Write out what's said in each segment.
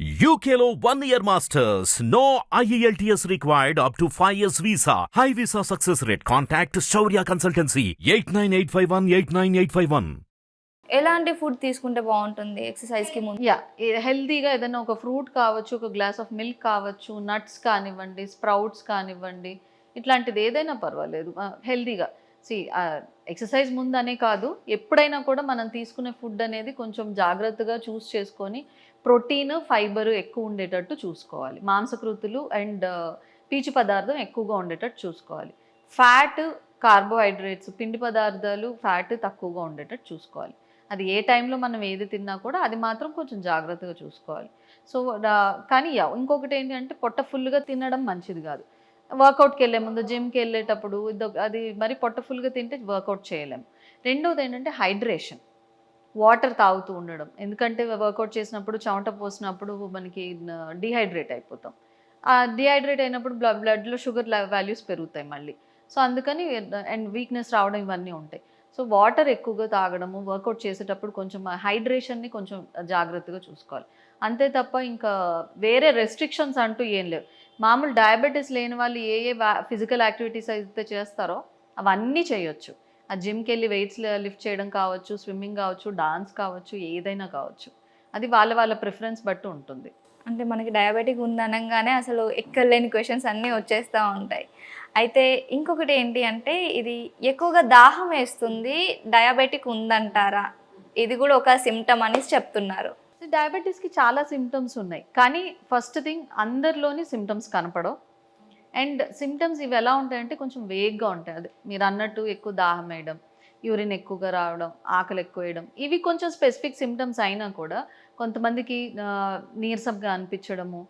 యూకేలో one year masters no IELTS required up to five years visa high visa success rate contact Shaurya consultancy eight nine eight five one eight nine eight five one ఎలాంటి food తీసుకుంటే బాగుంటుంది ఎక్సర్సైజ్కి ముందు? Yeah హెల్దీగా ఏదైనా ఒక fruit కావచ్చు ఒక glass of milk కావచ్చు నట్స్ కానివ్వండి స్ప్రౌట్స్ కానివ్వండి ఇట్లాంటిది ఏదైనా పర్వాలేదు. హెల్దీగా సి ఎక్సర్సైజ్ ముందనే కాదు ఎప్పుడైనా కూడా మనం తీసుకునే ఫుడ్ అనేది కొంచెం జాగ్రత్తగా చూస్ చేసుకొని ప్రోటీన్ ఫైబర్ ఎక్కువ ఉండేటట్టు చూసుకోవాలి. మాంసకృతులు అండ్ పీచు పదార్థం ఎక్కువగా ఉండేటట్టు చూసుకోవాలి. ఫ్యాట్ కార్బోహైడ్రేట్స్ పిండి పదార్థాలు ఫ్యాట్ తక్కువగా ఉండేటట్టు చూసుకోవాలి. అది ఏ టైంలో మనం ఏది తిన్నా కూడా అది మాత్రం కొంచెం జాగ్రత్తగా చూసుకోవాలి. సో కానీ ఇంకొకటి ఏంటంటే పొట్ట ఫుల్గా తినడం మంచిది కాదు. వర్కౌట్కి వెళ్ళే ముందు జిమ్కి వెళ్ళేటప్పుడు అది మరి పొట్ట ఫుల్గా తింటే వర్కౌట్ చేయలేము రెండవది ఏంటంటే హైడ్రేషన్. వాటర్ తాగుతూ ఉండడం. ఎందుకంటే వర్కౌట్ చేసినప్పుడు చెమట పోసినప్పుడు మనకి డిహైడ్రేట్ అయిపోతాం. ఆ డిహైడ్రేట్ అయినప్పుడు బ్లడ్ బ్లడ్లో షుగర్ వాల్యూస్ పెరుగుతాయి మళ్ళీ. సో అందుకని అండ్ వీక్నెస్ రావడం ఇవన్నీ ఉంటాయి. సో వాటర్ ఎక్కువగా తాగడము వర్కౌట్ చేసేటప్పుడు కొంచెం హైడ్రేషన్ని కొంచెం జాగ్రత్తగా చూసుకోవాలి. అంతే తప్ప ఇంకా వేరే రెస్ట్రిక్షన్స్ అంటూ ఏం లేవు. మామూలు డయాబెటీస్ లేని వాళ్ళు ఏ ఏ ఫిజికల్ యాక్టివిటీస్ అయితే చేస్తారో అవన్నీ చేయొచ్చు. ఆ జిమ్కి వెళ్ళి వెయిట్స్ లిఫ్ట్ చేయడం కావచ్చు స్విమ్మింగ్ కావచ్చు డాన్స్ కావచ్చు ఏదైనా కావచ్చు. అది వాళ్ళ వాళ్ళ ప్రిఫరెన్స్ బట్టి ఉంటుంది. అంటే మనకి డయాబెటిక్ ఉందనగానే అసలు ఎక్కర్లేని క్వశ్చన్స్ అన్నీ వచ్చేస్తూ ఉంటాయి. అయితే ఇంకొకటి ఏంటి అంటే ఇది ఎక్కువగా దాహం వేస్తుంది డయాబెటిక్ ఉందంటారా? ఇది కూడా ఒక సిమ్టమ్ అని చెప్తున్నారు. డయాబెటీస్కి చాలా సిమ్టమ్స్ ఉన్నాయి. కానీ ఫస్ట్ థింగ్ అందరిలోని సిమ్టమ్స్ కనపడవు. అండ్ సిమ్టమ్స్ ఇవి ఎలా ఉంటాయంటే కొంచెం వేగ్గా ఉంటాయి. అది మీరు అన్నట్టు ఎక్కువ దాహం వేయడం యూరిన్ ఎక్కువగా రావడం ఆకలి ఎక్కువ వేయడం ఇవి కొంచెం స్పెసిఫిక్ సిమ్టమ్స్ అయినా కూడా కొంతమందికి నీరసంగా అనిపించడము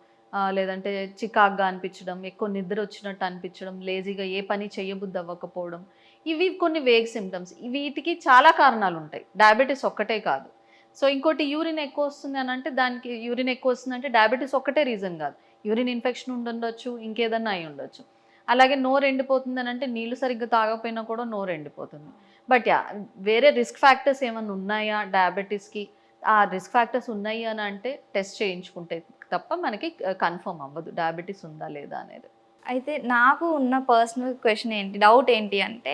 లేదంటే చికాగ్గా అనిపించడం ఎక్కువ నిద్ర వచ్చినట్టు అనిపించడం లేజీగా ఏ పని చేయబుద్ధి అవ్వకపోవడం ఇవి కొన్ని వేగ్ సిమ్టమ్స్ వీటికి చాలా కారణాలు ఉంటాయి. డయాబెటీస్ ఒక్కటే కాదు. సో ఇంకోటి యూరిన్ ఎక్కువ వస్తుంది అని అంటే దానికి యూరిన్ ఎక్కువ వస్తుంది అంటే డయాబెటీస్ ఒక్కటే రీజన్ కాదు. యూరిన్ ఇన్ఫెక్షన్ ఉండొచ్చు ఇంకేదన్నా అయి ఉండొచ్చు. అలాగే నోరు ఎండిపోతుంది అని అంటే నీళ్ళు సరిగ్గా తాగకపోయినా కూడా నోరు ఎండిపోతుంది. బట్ యా వేరే రిస్క్ ఫ్యాక్టర్స్ ఏమైనా ఉన్నాయా డయాబెటీస్కి ఆ రిస్క్ ఫ్యాక్టర్స్ ఉన్నాయి అని అంటే టెస్ట్ చేయించుకుంటే తప్ప మనకి కన్ఫర్మ్ అవ్వదు. డయాబెటీస్ ఉందా లేదా అనేది. అయితే నాకు ఉన్న పర్సనల్ క్వశ్చన్ ఏంటి డౌట్ ఏంటి అంటే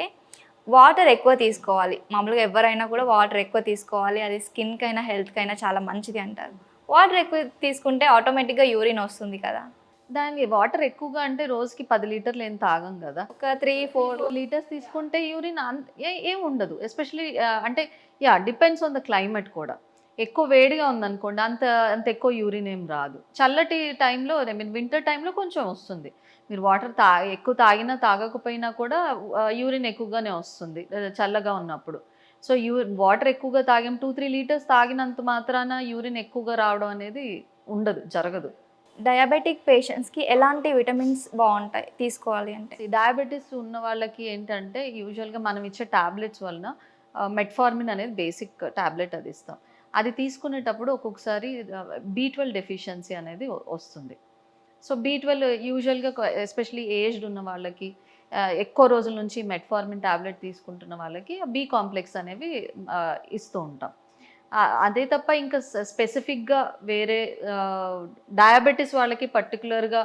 వాటర్ ఎక్కువ తీసుకోవాలి. మామూలుగా ఎవరైనా కూడా వాటర్ ఎక్కువ తీసుకోవాలి. అది స్కిన్కి అయినా హెల్త్కి అయినా చాలా మంచిది అంటారు. వాటర్ ఎక్కువ తీసుకుంటే ఆటోమేటిక్గా యూరిన్ వస్తుంది కదా. దాని వాటర్ ఎక్కువగా అంటే రోజుకి పది లీటర్లు ఏం తాగం కదా. ఒక త్రీ ఫోర్ లీటర్స్ తీసుకుంటే యూరిన్ ఏం ఉండదు. ఎస్పెషలీ అంటే yeah depends on the climate కూడా. ఎక్కువ వేడిగా ఉందనుకోండి అంత అంత ఎక్కువ యూరిన్ ఏం రాదు. చల్లటి టైంలో ఐ మీన్ వింటర్ టైంలో కొంచెం వస్తుంది. మీరు వాటర్ తా ఎక్కువ తాగినా తాగకపోయినా కూడా యూరిన్ ఎక్కువగానే వస్తుంది. చల్లగా ఉన్నప్పుడు. సో యూ వాటర్ ఎక్కువగా తాగాం టూ త్రీ లీటర్స్ తాగినంత మాత్రాన యూరిన్ ఎక్కువగా రావడం అనేది ఉండదు జరగదు. డయాబెటిక్ పేషెంట్స్కి ఎలాంటి విటమిన్స్ బాగుంటాయి తీసుకోవాలి అంటే? డయాబెటీస్ ఉన్న వాళ్ళకి ఏంటంటే యూజువల్గా మనం ఇచ్చే టాబ్లెట్స్ వలన మెట్ఫార్మిన్ అనేది బేసిక్ టాబ్లెట్ అది ఇస్తాం. అది తీసుకునేటప్పుడు ఒక్కొక్కసారి బీ ట్వెల్వ్ డెఫిషియన్సీ అనేది వస్తుంది. సో బీ ట్వెల్వ్ యూజువల్గా ఎస్పెషలీ ఏజ్డ్ ఉన్న వాళ్ళకి ఎక్కువ రోజుల నుంచి మెట్ఫార్మిన్ టాబ్లెట్ తీసుకుంటున్న వాళ్ళకి బీ కాంప్లెక్స్ అనేవి ఇస్తూ ఉంటాం. అదే తప్ప ఇంకా స్పెసిఫిక్గా వేరే డయాబెటీస్ వాళ్ళకి పర్టికులర్గా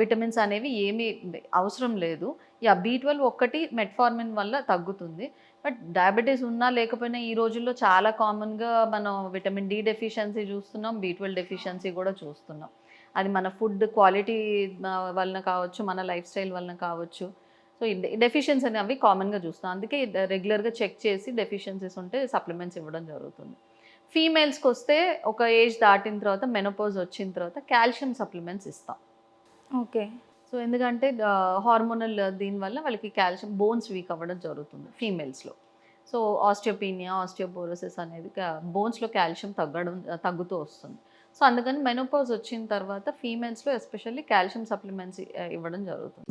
విటమిన్స్ అనేవి ఏమీ అవసరం లేదు. యా బీ ట్వెల్వ్ ఒక్కటి మెట్ఫార్మిన్ వల్ల తగ్గుతుంది. బట్ డయాబెటీస్ ఉన్నా లేకపోయినా ఈ రోజుల్లో చాలా కామన్గా మనం విటమిన్ డి డెఫిషియన్సీ చూస్తున్నాం బీ ట్వెల్వ్ డెఫిషియన్సీ కూడా చూస్తున్నాం. అది మన ఫుడ్ క్వాలిటీ వలన కావచ్చు మన లైఫ్ స్టైల్ వలన కావచ్చు. సో డెఫిషియన్సీ అనేవి కామన్గా చూస్తాం. అందుకే రెగ్యులర్గా చెక్ చేసి డెఫిషియన్సీస్ ఉంటే సప్లిమెంట్స్ ఇవ్వడం జరుగుతుంది. ఫీమేల్స్కి వస్తే ఒక ఏజ్ దాటిన తర్వాత మెనోపోజ్ వచ్చిన తర్వాత కాల్షియం సప్లిమెంట్స్ ఇస్తాం. ఓకే. సో ఎందుకంటే హార్మోనల్ దీనివల్ల వాళ్ళకి కాల్షియం బోన్స్ వీక్ అవ్వడం జరుగుతుంది ఫీమేల్స్లో. సో ఆస్టియోపీనియా ఆస్టియోపోరోసిస్ అనేది బోన్స్లో కాల్షియం తగ్గడం తగ్గుతూ వస్తుంది. సో అందుకని మెనోపాజ్ వచ్చిన తర్వాత ఫీమేల్స్లో ఎస్పెషల్లీ కాల్షియం సప్లిమెంట్స్ ఇవ్వడం జరుగుతుంది.